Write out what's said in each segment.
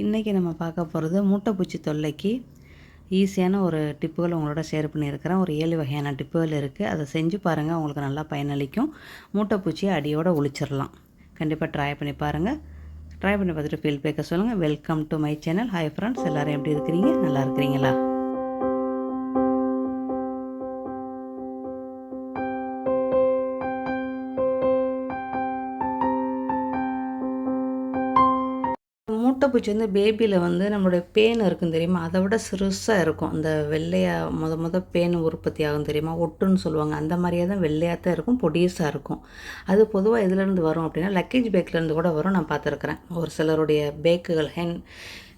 இன்றைக்கி நம்ம பார்க்க போகிறது மூட்டைப்பூச்சி தொல்லைக்கு ஈஸியான ஒரு டிப்புகள் உங்களோட ஷேர் பண்ணியிருக்கிறேன். ஒரு ஏழு வகையான டிப்புகள் இருக்குது அதை செஞ்சு பாருங்கள் உங்களுக்கு நல்லா பயனளிக்கும். மூட்டைப்பூச்சியை அடியோடு ஒழிச்சிடலாம் கண்டிப்பாக ட்ரை பண்ணி பாருங்கள் ட்ரை பண்ணி பார்த்துட்டு ஃபீல் பேக்க சொல்லுங்கள் welcome to my channel hi friends எல்லோரும் எப்படி இருக்கிறீங்க? நல்லா இருக்கிறீங்களா? பூச்சி வந்து பேபியில் வந்து நம்மளுடைய பேன் இருக்கும் தெரியுமா? அதை விட சிறுசாக இருக்கும். அந்த வெள்ளையாக முத முத பேன் உற்பத்தி ஆகும் தெரியுமா? ஒட்டுன்னு சொல்லுவாங்க. அந்த மாதிரியே தான் வெள்ளையாக தான் இருக்கும் பொடியஸாக இருக்கும். அது பொதுவாக எதுலேருந்து வரும் அப்படின்னா லக்கேஜ் பேக்லேருந்து கூட வரும். நான் பார்த்துருக்குறேன். ஒரு சிலருடைய பேக்குகள் ஹென்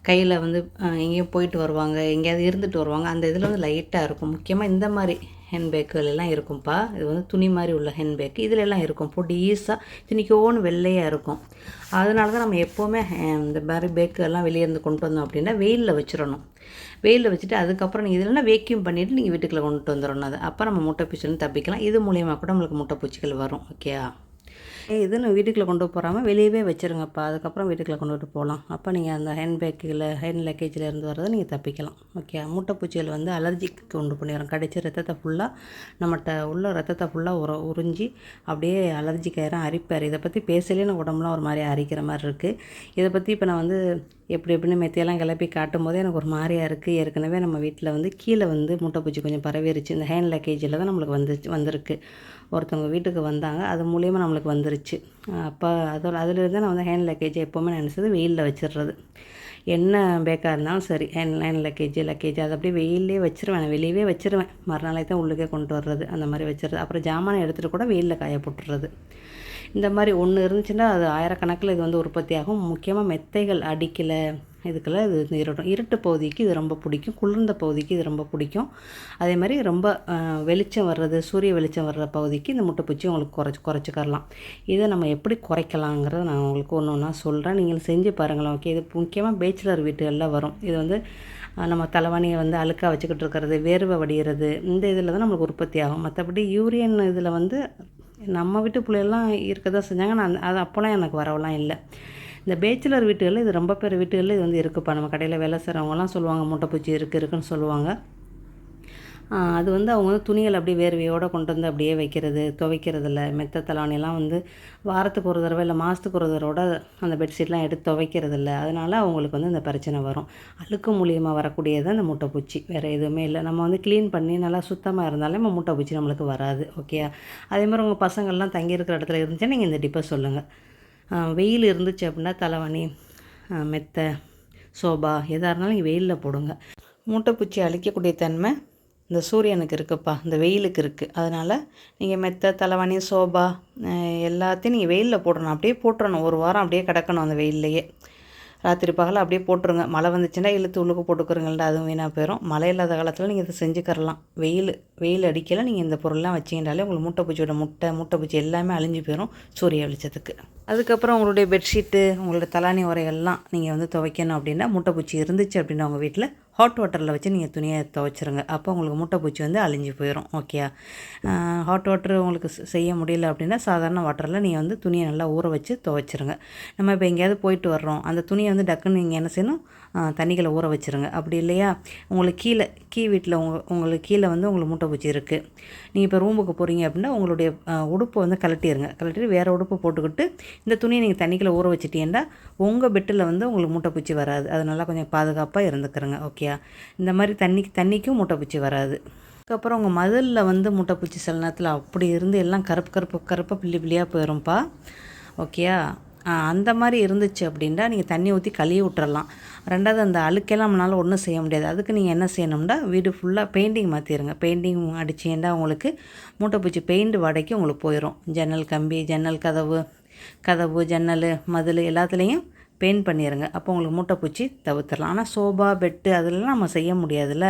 கையில் வந்து எங்கேயும் போயிட்டு வருவாங்க எங்கேயாவது இருந்துட்டு வருவாங்க. அந்த இதில் வந்து லைட்டாக இருக்கும். முக்கியமாக இந்த மாதிரி ஹேண்ட்பேக்குகள் எல்லாம் இருக்கும்ப்பா இது வந்து துணி மாதிரி உள்ள ஹேண்ட்பேக் இதில் எல்லாம் இருக்கும். பொடி ஈஸாக துணிக்கோன்னு வெள்ளையாக இருக்கும். அதனால தான் நம்ம எப்போவுமே இந்த மாதிரி பேக்கு எல்லாம் வெளியே இருந்து கொண்டு வந்தோம் அப்படின்னா வெயிலில் வச்சிடணும். வெயிலில் வச்சுட்டு அதுக்கப்புறம் நீங்கள் இதெல்லாம் வேக்யூம் பண்ணிவிட்டு நீங்கள் வீட்டுக்குள்ளே கொண்டுட்டு வந்துடணும் அது. அப்போ நம்ம முட்டை பூச்சிலேருந்து தப்பிக்கலாம். இது மூலியமாக கூட நம்மளுக்கு முட்டை பூச்சிகள் வரும். ஓகே இதுன்னு வீட்டுக்குள்ளே கொண்டு போகாமல் வெளியவே வச்சுருங்கப்பா. அதுக்கப்புறம் வீட்டுக்குள்ளே கொண்டுட்டு போகலாம். அப்போ நீங்கள் அந்த ஹேண்ட் பேக்கில் ஹேண்ட் லக்கேஜில் இருந்து வரதை நீங்கள் தப்பிக்கலாம். ஓகே மூட்டைப்பூச்சிகள் வந்து அலர்ஜிக்கு கொண்டு பண்ணிடுறோம் கடிச்சு ரத்தத்தை ஃபுல்லாக நம்மகிட்ட உள்ள ரத்தத்தை ஃபுல்லாக உர உறிஞ்சி அப்படியே அலர்ஜிக்காயிரம் அரிப்பார் இதை பற்றி பேசலேன்னு உடம்புலாம் ஒரு மாதிரி அரிக்கிற மாதிரி இருக்குது இதை பற்றி இப்போ நான் வந்து எப்படி எப்படின்னு மெத்தையெல்லாம் கிளப்பி காட்டும் போதே எனக்கு ஒரு மாதிரியாக இருக்குது ஏற்கனவே நம்ம வீட்டில் வந்து கீழே வந்து மூட்டைப்பூச்சி கொஞ்சம் பரவிருச்சு. இந்த ஹேண்ட் லக்கேஜில் தான் நம்மளுக்கு வந்து வந்திருக்கு. ஒருத்தவங்க வீட்டுக்கு வந்தாங்க. அது மூலியமாக நம்மளுக்கு வந்துருச்சு. அப்போ அதோட அதிலிருந்து நான் வந்து ஹேண்ட் லக்கேஜ் எப்போவுமே நினச்சது வெயிலில் வச்சிடுறது என்ன பேக்காக இருந்தாலும் சரி ஹேண்ட் ஹேண்ட் லக்கேஜ் லக்கேஜ் அதை அப்படியே வெயிலே வச்சுருவேன். வெளியவே வச்சிருவேன். மறுநாளே தான் உள்ளுக்கே கொண்டு வர்றது அந்த மாதிரி வச்சுருது அப்புறம் ஜாமானை எடுத்துகிட்டு கூட வெயிலில் காய போட்டுறது இந்த மாதிரி ஒன்று இருந்துச்சுன்னா அது ஆயிரக்கணக்கில் இது வந்து உற்பத்தி ஆகும் முக்கியமாக மெத்தைகள் அடிக்கலை இதுக்கெல்லாம் இது இருட்டும் இருட்டு பகுதிக்கு இது ரொம்ப பிடிக்கும். குளிர்ந்த பகுதிக்கு இது ரொம்ப பிடிக்கும். அதே மாதிரி ரொம்ப வெளிச்சம் வர்றது சூரிய வெளிச்சம் வர்ற பகுதிக்கு இந்த முட்டைப்பூச்சி உங்களுக்கு குறைச்சி குறைச்சிக்கரலாம் இதை நம்ம எப்படி குறைக்கலாங்கிறத நான் உங்களுக்கு ஒன்று ஒன்றா சொல்கிறேன் நீங்கள் செஞ்சு பாருங்களேன் ஓகே? இது முக்கியமாக பேச்சுலர் வீட்டுகளில் வரும். இது வந்து நம்ம தலைவாணியை வந்து அழுக்காக வச்சுக்கிட்டு இருக்கிறது வேர்வை வடிகிறது இந்த இதில் தான் நம்மளுக்கு உற்பத்தி ஆகும். மற்றபடி யூரியன் இதில் வந்து நம்ம வீட்டு பிள்ளைகள்லாம் இருக்க தான் செஞ்சாங்க. நான் அது அப்போலாம் எனக்கு வரவெல்லாம் இல்லை. இந்த பேச்சுலர் வீட்டுகளில் இது ரொம்ப பேர் வீட்டுகளில் இது வந்து இருக்குப்பா. நம்ம கடையில் வேலை செய்கிறவங்கலாம் சொல்லுவாங்க மூட்டைப்பூச்சி இருக்குது இருக்குன்னு சொல்லுவாங்க. அது வந்து அவங்க வந்து துணிகள் அப்படியே வேர்வையோடு கொண்டு வந்து அப்படியே வைக்கிறது துவைக்கிறதில்ல. மெத்த தலானிலாம் வந்து வாரத்துக்கு ஒரு தடவை இல்லை மாதத்துக்கு ஒரு தடவோட அந்த பெட்ஷீட்லாம் எடுத்து துவைக்கிறதில்ல. அதனால் அவங்களுக்கு வந்து இந்த பிரச்சனை வரும். அழுக்கு மூலியமாக வரக்கூடியது அந்த முட்டைப்பூச்சி வேறு எதுவுமே இல்லை. நம்ம வந்து க்ளீன் பண்ணி நல்லா சுத்தமாக இருந்தாலே நம்ம முட்டைப்பூச்சி நம்மளுக்கு வராது. ஓகே அதே மாதிரி உங்கள் பசங்கள்லாம் தங்கி இருக்கிற இடத்துல இருந்துச்சுன்னா நீங்கள் இந்த டிப்பை சொல்லுங்கள் வெயில் இருந்துச்சு அப்படின்னா தலைவணி மெத்தை சோபா எதாக இருந்தாலும் நீங்கள் வெயிலில் போடுங்க. மூட்டைப்பூச்சி அழிக்கக்கூடிய தன்மை இந்த சூரியனுக்கு இருக்குப்பா. இந்த வெயிலுக்கு இருக்குது அதனால் நீங்கள் மெத்த தலைவாணி சோபா எல்லாத்தையும் நீங்கள் வெயிலில் போடணும். அப்படியே போட்டுறணும். ஒரு வாரம் அப்படியே கிடக்கணும் அந்த வெயில்லையே. ராத்திரி பகல் அப்படியே போட்டுருங்க. மழை வந்துச்சுன்னா இழுத்து உள்ளுக்கு போட்டுக்கிறீங்கள்டா அதுவும் வீணாக போயிடும் மழை இல்லாத காலத்தில் நீங்கள் இதை செஞ்சுக்கரலாம் வெயில் வெயில் அடிக்கல நீங்கள் இந்த பொருள்லாம் வச்சிங்கனாலே உங்களுக்கு மூட்டைப்பூச்சியோட முட்டை மூட்டைப்பூச்சி எல்லாமே அழிஞ்சு போயிடும் சூரிய வெளிச்சத்துக்கு. அதுக்கப்புறம் உங்களுடைய பெட்ஷீட்டு உங்களுடைய தலாணி உரையெல்லாம் நீங்கள் வந்து துவைக்கணும் அப்படின்னா மூட்டைப்பூச்சி இருந்துச்சு அப்படின்னா உங்கள் வீட்டில் ஹாட் வாட்டரில் வச்சு நீங்கள் துணியை துவைச்சிருங்க. அப்போ உங்களுக்கு மூட்டை பூச்சி வந்து அழிஞ்சு போயிடும் ஓகே ஹாட் வாட்டர் உங்களுக்கு செய்ய முடியல அப்படின்னா சாதாரண வாட்டரில் நீங்கள் வந்து துணியை நல்லா ஊற வச்சு துவைச்சிருங்க. நம்ம இப்போ எங்கேயாவது போயிட்டு வர்றோம். அந்த துணியை வந்து டக்குன்னு நீங்கள் என்ன செய்யணும்? தண்ணிகளை ஊற வச்சுருங்க. அப்படி இல்லையா? உங்களுக்கு கீழே கீ வீட்டில் உங்க உங்களுக்கு கீழே வந்து உங்களுக்கு மூட்டை பூச்சி இருக்குது நீங்கள் இப்போ ரூமுக்கு போகிறீங்க அப்படின்னா உங்களுடைய உடுப்பை வந்து கலட்டிடுங்க கலட்டிட்டு வேறு உடுப்பு போட்டுக்கிட்டு இந்த துணியை நீங்கள் தண்ணிக்குள்ளே ஊற வச்சுட்டீங்கன்னா உங்கள் பெட்டில் வந்து உங்களுக்கு மூட்டை பூச்சி வராது. அது நல்லா கொஞ்சம் பாதுகாப்பாக இருந்துக்கிறங்க ஓகே இந்த மாதிரி தண்ணிக்கு தண்ணிக்கும் மூட்டை பூச்சி வராது. அதுக்கப்புறம் உங்கள் மதிலில் வந்து முட்டைப்பூச்சி சில நேரத்தில் அப்படி இருந்து எல்லாம் கருப்பு கருப்பு கருப்பாக பிள்ளி பிள்ளியாக போயிடும்ப்பா ஓகேயா அந்த மாதிரி இருந்துச்சு அப்படின்னா நீங்கள் தண்ணி ஊற்றி கழுவி விட்டுறலாம். ரெண்டாவது அந்த அழுக்கெல்லாம் நம்மளால் ஒன்றும் செய்ய முடியாது. அதுக்கு நீங்கள் என்ன செய்யணும்னா வீடு ஃபுல்லாக பெயிண்டிங் மாற்றிடுங்க பெயிண்டிங் அடிச்சிங்கன்னா உங்களுக்கு மூட்டைப்பூச்சி பெயிண்ட் வாடகைக்கு உங்களுக்கு போயிடும் ஜன்னல் கம்பி ஜன்னல் கதவு கதவு ஜன்னல் மதில் எல்லாத்துலேயும் பெயிண்ட் பண்ணிடுங்க அப்போ உங்களுக்கு மூட்டைப்பூச்சி தவிர்த்துடலாம். ஆனால் சோபா பெட்டு அதெல்லாம் நம்ம செய்ய முடியாதுல்ல.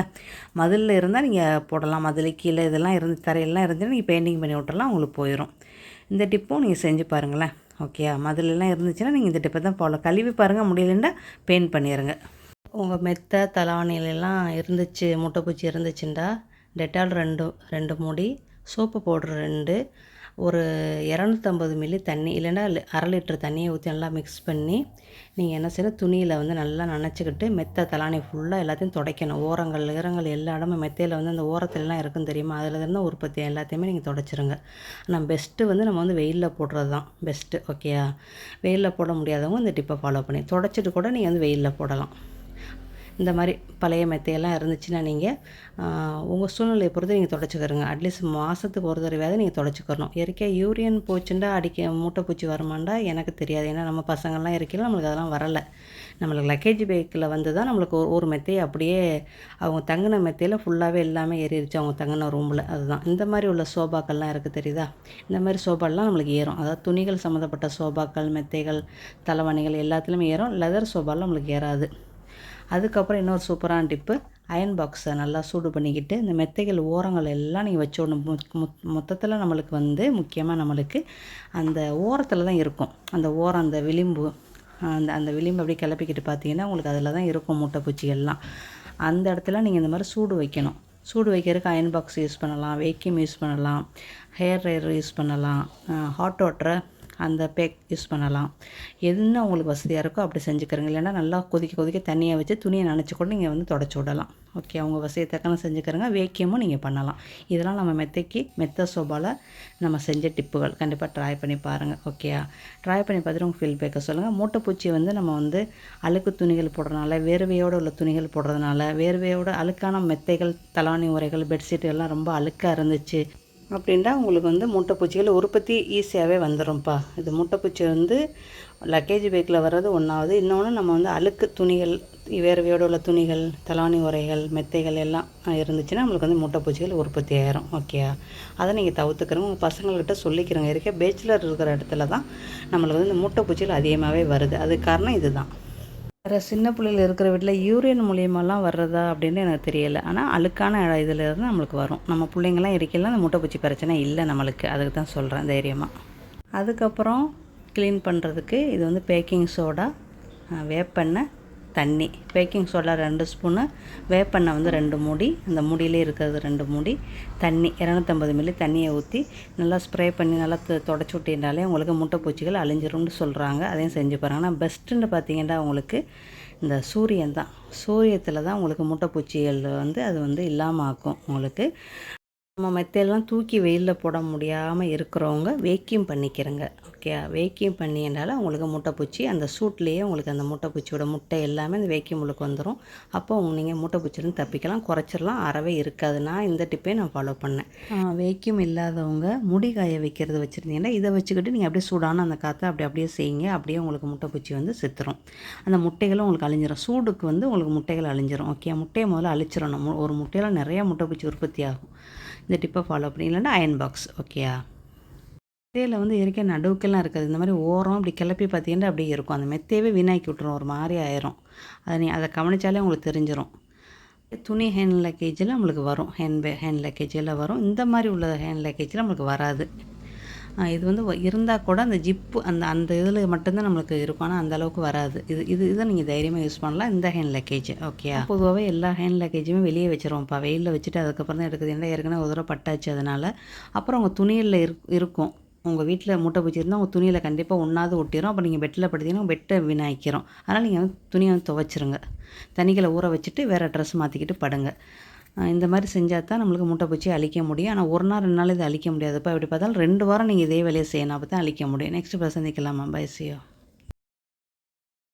மதிலில் இருந்தால் நீங்கள் போடலாம். மதில் கீழே இதெல்லாம் இருந்து தரையெல்லாம் இருந்து நீங்கள் பெயிண்டிங் பண்ணி விட்டுறலாம் உங்களுக்கு போயிடும் இந்த டிப்பும் நீங்கள் செஞ்சு பாருங்களேன். ஓகே மதிலெல்லாம் இருந்துச்சுன்னா நீங்கள் இந்த டிப்பை தான் போகலாம் கழுவி பாருங்கள் முடியலண்டா பெயிண்ட் பண்ணிடுங்க உங்கள் மெத்த தலாவணிலெல்லாம் இருந்துச்சு முட்டைப்பூச்சி இருந்துச்சுண்டா? டெட்டால் ரெண்டு ரெண்டு மூடி சோப்பு பவுட்ரு ரெண்டு ஒரு இரநூத்தம்பது மில்லி தண்ணி இல்லைன்னா அரை லிட்டர் தண்ணியை ஊற்றி நல்லா மிக்ஸ் பண்ணி நீங்கள் என்ன செய்யணும் துணியில் வந்து நல்லா நனைச்சிக்கிட்டு மெத்த தலானி ஃபுல்லாக எல்லாத்தையும் துடைக்கணும். ஓரங்கள் ஈரங்கள் எல்லா இடமும் மெத்தையில் வந்து அந்த ஓரத்துலலாம் இருக்கும் தெரியுமா? அதில் இருந்தால் உற்பத்தி எல்லாத்தையுமே நீங்கள் துடைச்சிருங்க. ஆனால் பெஸ்ட்டு வந்து நம்ம வந்து வெயிலில் போடுறது தான். பெஸ்ட்டு ஓகேயா வெயிலில் போட முடியாதவங்க இந்த டிப்பை ஃபாலோ பண்ணி துடைச்சிட்டு கூட நீங்கள் வந்து வெயிலில் போடலாம். இந்த மாதிரி பழைய மெத்தையெல்லாம் இருந்துச்சுன்னா நீங்கள் உங்கள் சூழ்நிலையை பொறுத்து நீங்கள் தொடச்சிக்கிறங்க அட்லீஸ்ட் மாதத்துக்கு ஒரு தடவையாவது நீங்கள் தொடச்சிக்கிறணும் இயற்கையாக யூரியன் போச்சுண்டா அடிக்க மூட்டை பூச்சி வருமாண்டா? எனக்கு தெரியாது. ஏன்னா நம்ம பசங்கள்லாம் இருக்கையில் நம்மளுக்கு அதெல்லாம் வரலை. நம்மளுக்கு லக்கேஜ் பேக்கில் வந்து தான் நம்மளுக்கு ஒரு ஒரு மெத்தையை அப்படியே அவங்க தங்கின மெத்தையில் ஃபுல்லாகவே எல்லாமே ஏறிடுச்சு அவங்க தங்கின ரூமில் அதுதான். இந்த மாதிரி உள்ள சோபாக்கள்லாம் இருக்குது தெரியுதா? இந்த மாதிரி சோபாலாம் நம்மளுக்கு ஏறும். அதாவது துணிகள் சம்மந்தப்பட்ட சோபாக்கள் மெத்தைகள் தலைவணிகள் எல்லாத்துலேயுமே ஏறும். லெதர் சோபாலாம் நம்மளுக்கு ஏறாது. அதுக்கப்புறம் இன்னொரு சூப்பரான டிப்பு அயன் பாக்ஸை நல்லா சூடு பண்ணிக்கிட்டு இந்த மெத்தைகள் ஓரங்கள் எல்லாம் நீங்கள் வச்சோடணும் மொத்தத்தில் நம்மளுக்கு வந்து முக்கியமாக நம்மளுக்கு அந்த ஓரத்தில் தான் இருக்கும். அந்த ஓரம் அந்த விளிம்பு அந்த அந்த விளிம்பு அப்படியே கிளப்பிக்கிட்டு பார்த்தீங்கன்னா உங்களுக்கு அதில் தான் இருக்கும் மூட்டைப்பூச்சிகள்லாம் அந்த இடத்துல நீங்கள் இந்த மாதிரி சூடு வைக்கணும். சூடு வைக்கிறதுக்கு அயன் பாக்ஸ் யூஸ் பண்ணலாம் வேக்கியம் யூஸ் பண்ணலாம் ஹேர் ட்ரையர் யூஸ் பண்ணலாம் ஹாட் வாட்டரை அந்த பேக் யூஸ் பண்ணலாம். என்ன உங்களுக்கு வசதியாக இருக்கோ அப்படி செஞ்சுக்கிறங்க. இல்லைன்னா நல்லா கொதிக்க கொதிக்க தண்ணியை வச்சு துணியை நனைச்சி கூட நீங்கள் வந்து தொடச்சி விடலாம். ஓகே அவங்க வசதியை தக்கன செஞ்சுக்கிறங்க. வேக்கியமும் நீங்கள் பண்ணலாம். இதெல்லாம் நம்ம மெத்தைக்கு மெத்த சோபாவில் நம்ம செஞ்ச டிப்புகள். கண்டிப்பாக ட்ரை பண்ணி பாருங்கள் ஓகேயா ட்ரை பண்ணி பார்த்துட்டு உங்கள் ஃபீல்பேக்கை சொல்லுங்கள் மூட்டைப்பூச்சி வந்து நம்ம வந்து அழுக்கு துணிகள் போடுறதுனால வேர்வையோடு உள்ள துணிகள் போடுறதுனால வேர்வையோட அழுக்கான மெத்தைகள் தலாணி உரைகள் பெட்ஷீட்டுகள்லாம் ரொம்ப அழுக்காக இருந்துச்சு. அப்படின்னா உங்களுக்கு வந்து மூட்டைப்பூச்சிகள் உற்பத்தி ஈஸியாகவே வந்துடும்ப்பா. இது மூட்டைப்பூச்சி வந்து லக்கேஜ் பேக்கில் வர்றது ஒன்றாவது இன்னொன்று நம்ம வந்து அழுக்கு துணிகள் வேர்வையோடு உள்ள துணிகள் தலாணி உரைகள் மெத்தைகள் எல்லாம் இருந்துச்சுன்னா நம்மளுக்கு வந்து மூட்டைப்பூச்சிகள் உற்பத்தி ஆயிரும். ஓகேயா அதை நீங்கள் தவிர்த்துக்கிறோங்க உங்கள் பசங்கள்கிட்ட சொல்லிக்கிறோங்க. இருக்க பேச்சுலர் இருக்கிற இடத்துல தான் நம்மளுக்கு வந்து இந்த முட்டைப்பூச்சிகள் அதிகமாகவே வருது. அதுக்கு காரணம் இதுதான். வேறு சின்ன பிள்ளைகள் இருக்கிற வீட்டில் யூரியன் மூலியமாலாம் வர்றதா அப்படின்னு எனக்கு தெரியலை. ஆனால் அழுக்கான இதில் இருந்து நம்மளுக்கு வரும். நம்ம பிள்ளைங்களாம் இருக்கலாம் அந்த முட்டைப்பூச்சி பிரச்சனை இல்லை நம்மளுக்கு. அதுக்கு தான் சொல்கிறேன் தைரியமாக அதுக்கப்புறம் க்ளீன் பண்ணுறதுக்கு இது வந்து பேக்கிங் சோடா வேப்பெண்ணெய் தண்ணி. பேக்கிங் சோடா ரெண்டு ஸ்பூனு வேப்பெண்ணெய் வந்து ரெண்டு மூடி அந்த மூடியிலே இருக்கிறது ரெண்டு மூடி தண்ணி இரநூத்தம்பது மில்லி தண்ணியை ஊற்றி நல்லா ஸ்ப்ரே பண்ணி நல்லா தொடச்சி விட்டினாலே உங்களுக்கு முட்டைப்பூச்சிகள் அழிஞ்சிரும்னு சொல்கிறாங்க அதையும் செஞ்சு பாருங்க. ஆனால் பெஸ்ட்டுன்னு பார்த்தீங்கன்னா உங்களுக்கு இந்த சூரியன் தான். சூரியத்தில் தான் உங்களுக்கு முட்டைப்பூச்சிகள் வந்து அது வந்து இல்லாமல் ஆக்கும் உங்களுக்கு. நம்ம மெத்தையெல்லாம் தூக்கி வெயிலில் போட முடியாமல் இருக்கிறவங்க வேக்கியம் பண்ணிக்கிறங்க. ஓகே வேக்யூம் பண்ணினால உங்களுக்கு முட்டைப்பூச்சி அந்த சூட்லேயே உங்களுக்கு அந்த முட்டைப்பூச்சியோட முட்டை எல்லாமே அந்த வேக்கியம் உங்களுக்கு வந்துடும் அப்போ நீங்கள் முட்டைப்பூச்சிலேருந்து தப்பிக்கலாம் குறைச்சிடலாம் அறவே இருக்காது. நான் இந்த டிப்பே நான் ஃபாலோ பண்ணேன். வேக்கியம் இல்லாதவங்க முடி காய வைக்கிறது வச்சுருந்தீங்கன்னா இதை வச்சுக்கிட்டு நீங்கள் அப்படியே சூடான அந்த காற்றை அப்படி அப்படியே செய்யுங்க. அப்படியே உங்களுக்கு முட்டைப்பூச்சி வந்து செத்துரும். அந்த முட்டைகளும் உங்களுக்கு அழிஞ்சிரும். சூடுக்கு வந்து உங்களுக்கு முட்டைகள் அழிஞ்சிரும். ஓகே முட்டையை முதல்ல அழிச்சிடணும். ஒரு முட்டையில் நிறையா முட்டைப்பூச்சி உற்பத்தி ஆகும். இந்த டிப்பை ஃபாலோ பண்ணி. இல்லைன்னா அயன் பாக்ஸ் ஓகேயா? மெத்தையில் வந்து இருக்க நடுவுக்கெல்லாம் இருக்காது. இந்த மாதிரி ஓரம் அப்படி கிளப்பி பார்த்தீங்கன்னா அப்படியே இருக்கும். அந்த மெத்தையவே வீணாக்கி விட்டுரும். ஒரு மாதிரி ஆயிரும். அதை நீ அதை கவனித்தாலே உங்களுக்கு தெரிஞ்சிடும் துணி ஹேண்ட் லக்கேஜில் நம்மளுக்கு வரும். ஹேண்ட் பே ஹேண்ட் லக்கேஜில் வரும். இந்த மாதிரி உள்ள ஹேண்ட் லக்கேஜில் நம்மளுக்கு வராது. இது வந்து இருந்தால் கூட அந்த ஜிப்பு அந்த அந்த இதில் மட்டும்தான் நம்மளுக்கு இருக்கும். ஆனால் அந்த அளவுக்கு வராது. இது இது இதை நீங்கள் தைரியமாக யூஸ் பண்ணலாம். இந்த ஹேண்ட் லக்கேஜ் ஓகே பொதுவாகவே எல்லா ஹேண்ட் லக்கேஜுமே வெளியே வச்சிருவோம்ப்பா. வெயிலில் வச்சுட்டு அதுக்கப்புறம் தான் எடுக்குது. ஏன்னா ஏற்கனவே ஒரு தடவை பட்டாச்சு அதனால். அப்புறம் உங்கள் துணியில் இருக்கும். உங்கள் வீட்டில் மூட்டை பூச்சி இருந்தால் உங்கள் துணியில் கண்டிப்பாக ஒன்றாவது ஒட்டிடும் அப்போ நீங்கள் பெட்டில் படுத்தீங்கன்னா பெட்டை வினாய்க்கிறோம் அதனால் நீங்கள் வந்து துணியை வந்து துவைச்சிருங்க. தண்ணிகளை ஊற வச்சுட்டு வேறு ட்ரெஸ் மாற்றிக்கிட்டு படுங்க. இந்த மாதிரி செஞ்சால் தான் நம்மளுக்கு மூட்டை பூச்சி அழிக்க முடியும். ஆனால் ஒரு நாள் ரெண்டு நாள் இதை அழிக்க முடியாதுப்பா எப்படி பார்த்தாலும் ரெண்டு வாரம் நீங்கள் இதே வேலையை செய்யணும். அப்போ தான் அழிக்க முடியும். நெக்ஸ்ட் இப்போ சந்திக்கலாமா? பை சியோ